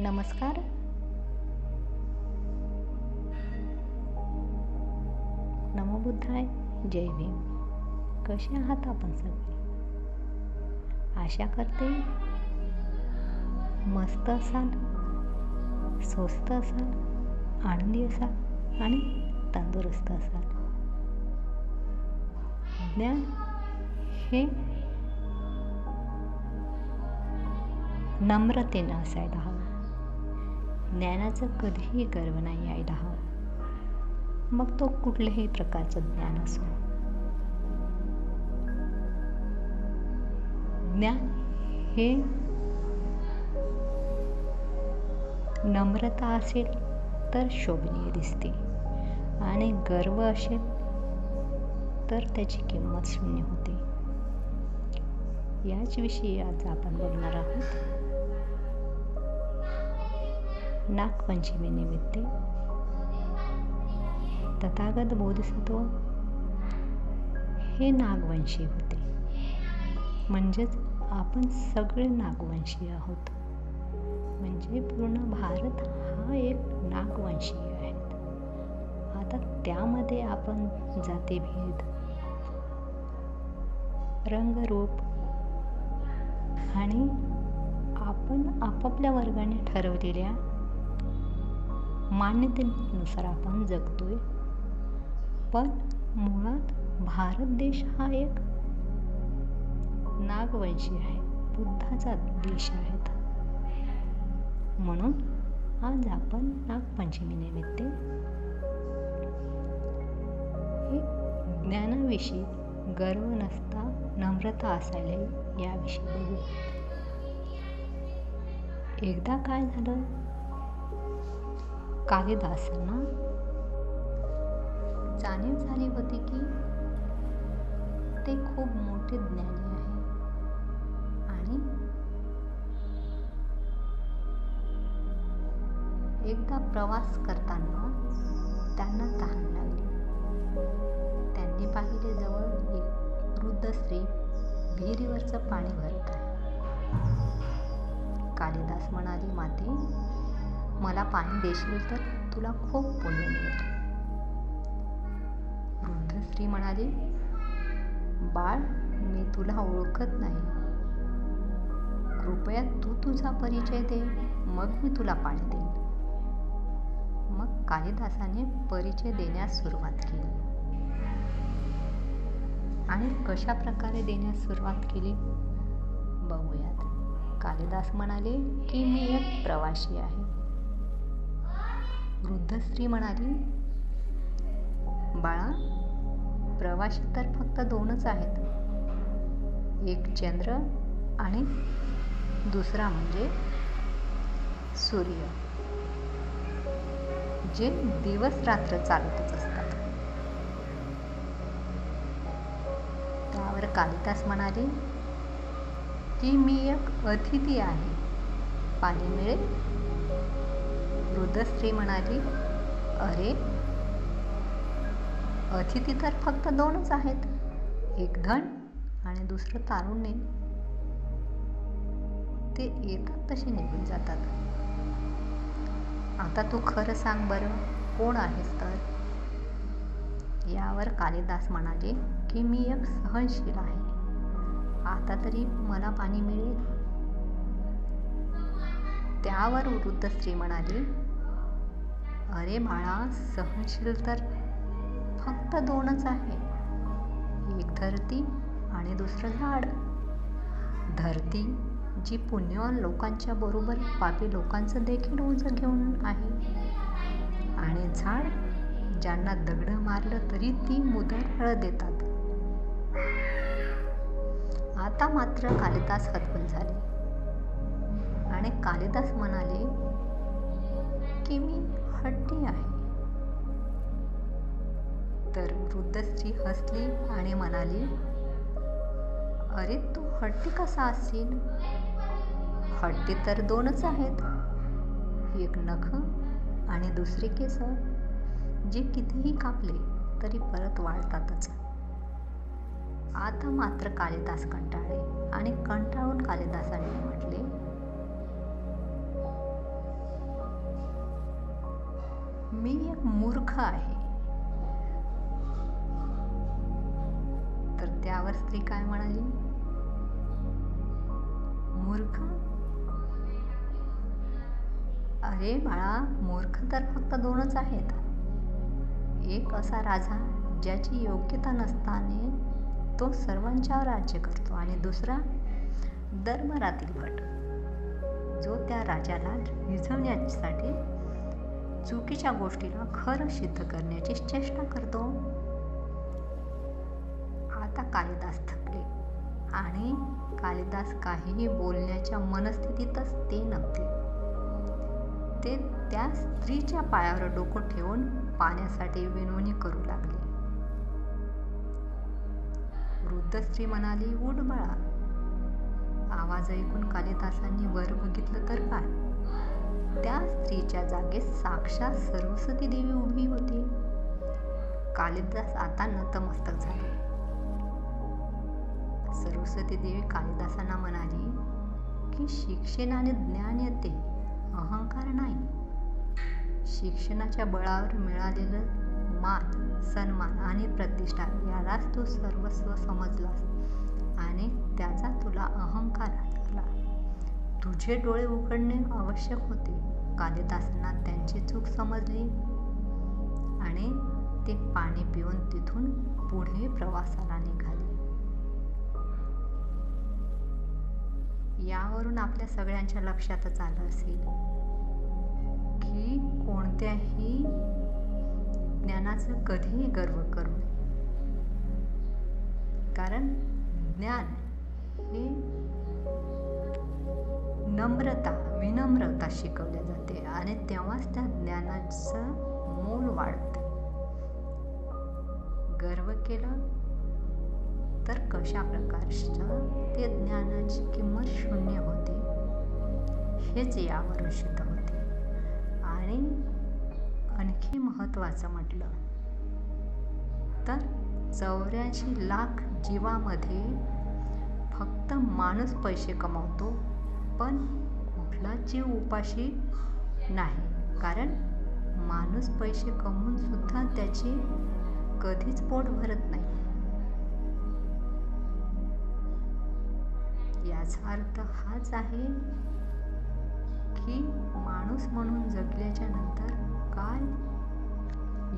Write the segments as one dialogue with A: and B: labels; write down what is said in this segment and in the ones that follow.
A: नमस्कार. नमो बुद्धाय जय भीम. कसे आहात आपण सगळे? आशा करते मस्त असाल स्वस्त असाल आनंदी असाल आणि तंदुरुस्त असाल. ज्ञान हे नम्रतेनं असायला हवं. ज्ञानाचं कधीही गर्व नाही यायला हवं मग तो कुठल्याही प्रकारचं ज्ञान असो. ज्ञान हे नम्रता असेल तर शोभनीय दिसते आणि गर्व असेल तर त्याची किंमत शून्य होते. याच विषयी आज आपण बोलणार आहोत नागपंचमीनिमित्ते तथागत बोधिसत्व हे नागवंशी होते. म्हणजेच आपण सगळे नागवंशी आहोत. म्हणजे पूर्ण भारत हा एक नागवंशीय आहेत आता त्यामध्ये आपण जातीभेद रंगरूप आणि आपण आपापल्या वर्गाने ठरवलेल्या मान्यतेनुसार आपण जगतोय. पण मुळात भारत देश हा एक नागवंशी आहे. बुद्धाचा देश आहे म्हणून आज आपण नागपंचमी निमित्त हे ज्ञानाविषयी गर्व नसता नम्रता असायला याविषयी बघू. एकदा काय झालं? कालिदासांना. जाणीव झाली होती की ते खूप मोठे ज्ञानी आहे आणि एकदा प्रवास करताना त्यांना तहान लागली. त्यांनी पाहिले जवळ एक वृद्ध स्त्री विहिरीवरचं पाणी भरत आहे. कालिदास म्हणाली माते मला पाणी देशील तर तुला खूप पुण्य मिळेल. वृद्ध स्त्री म्हणाली बाळ मी तुला ओळखत नाही. कृपया तू तुझा परिचय दे मग मी तुला पाणी देईन. मग कालिदासाने परिचय देण्यास सुरुवात केली. आणि कशा प्रकारे देण्यास सुरुवात केली? बघूयात. कालिदास म्हणाले की मी एक प्रवासी आहे. वृद्ध स्त्री म्हणाली बाळा प्रवाशी तर फक्त दोनच आहेत. एक चंद्र आणि दुसरा म्हणजे सूर्य जे दिवस रात्र चालतच असतात. त्यावर कालिदास म्हणाले की मी एक अतिथी आहे. पाणी मिळेल वृद्ध स्त्री म्हणाली अरे अतिथी तर फक्त दोनच आहेत एक धन आणि दुसरं तारुण्य. ते येतात तसे निघून जातात. आता तू खरं सांग बरं कोण आहेस तर? यावर कालिदास म्हणाले की मी एक सहनशील आहे. आता तरी मला पाणी मिळेल. त्यावर वृद्ध स्त्री म्हणाली अरे बाळा सहनशील तर फक्त दोनच आहे. एक धरती आणि दुसरं झाड. धरती जी पुण्यवान लोकांच्या बरोबर पापी लोकांचं देखील ओझं घेऊन आहे. आणि झाड ज्यांना दगड मारलं तरी ती मुदर फळ देतात. आता मात्र कालिदास हतबल झाले. आणि कालिदास म्हणाले की मी हट्टी आहे. तर वृद्ध स्त्री हसली आणि म्हणाली अरे तू हट्टी कसा असशील? हट्टी तर दोनच आहेत. एक नख आणि दुसरे केस जे कितीही कापले तरी परत वाढतातच आता मात्र कालिदास कंटाळले आणि कंटाळून कालिदासाने मूर्ख आहे. तर त्यावर स्त्री काय म्हणाली? मूर्ख? अरे बाळा मूर्ख तर फक्त दोनच आहेत. एक असा राजा ज्याची योग्यता नसताना तो सर्वांच्यावर राज्य करतो आणि दुसरा धर्मरातील भट जो त्या राजाला रिझवण्यासाठी चुकीच्या गोष्टीला खरं सिद्ध करण्याची चेष्टा करतो. आता कालिदास थकले आणि कालिदास काहीही बोलण्याच्या मनस्थितीतच ते नव्हते. ते त्या स्त्रीच्या पायावर डोकं ठेवून पाण्यासाठी विनवणी करू लागले. वृद्ध स्त्री म्हणाली उठ बाळा. आवाज ऐकून कालिदासांनी वर बघितलं तर काय? त्या स्त्रीच्या जागेत साक्षात सरस्वती देवी उभी होती. कालिदास आता नतमस्तक झाले. सरस्वती देवी कालिदासांना म्हणाली की शिक्षणाने ज्ञान येते अहंकार नाही. शिक्षणाच्या बळावर मिळालेलं मान सन्मान आणि प्रतिष्ठा यालाच तू सर्वस्व समजलास आणि त्याचा तुला अहंकार आला तुझे डोळे उघडणे आवश्यक होते. कालिदासांना त्यांची चूक समजली आणि ते पाणी पिऊन तिथून पुढे प्रवासाला निघाले. यावरून आपल्या सगळ्यांच्या लक्षातच आलं असेल की कोणत्याही ज्ञानाचं कधीही गर्व करू कारण ज्ञान हे नम्रता विनम्रता शिकवल्या जाते आणि तेव्हाच त्या ज्ञानाचं मोल वाढते. गर्व केलं तर कशा प्रकारच्या ते ज्ञानाची किंमत शून्य होते? हेच यावरून सिद्ध होते. आणि आणखी महत्त्वाचं म्हटलं तर चौऱ्याऐंशी लाख जीवामध्ये फक्त माणूस पैसे कमावतो पण कुठला जीव उपाशी नाही. कारण माणूस पैसे कमवून सुद्धा त्याची कधीच पोट भरत नाही. याचा अर्थ हाच आहे की माणूस म्हणून जगल्याच्या नंतर काय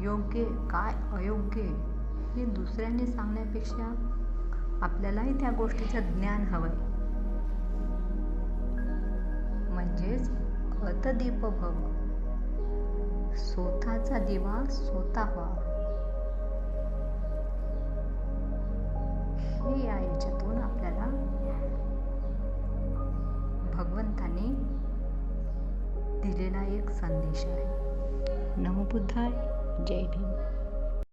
A: योग्य काय अयोग्य हे दुसऱ्यांनी सांगण्यापेक्षा आपल्यालाही त्या गोष्टीचं ज्ञान हवं आहे म्हणजेच अतदीप भव स्वतःचा दिवा स्वतः व्हा हे या याच्यातून आपल्याला भगवंताने दिलेला एक संदेश आहे. नमबुद्धाय जय भीम.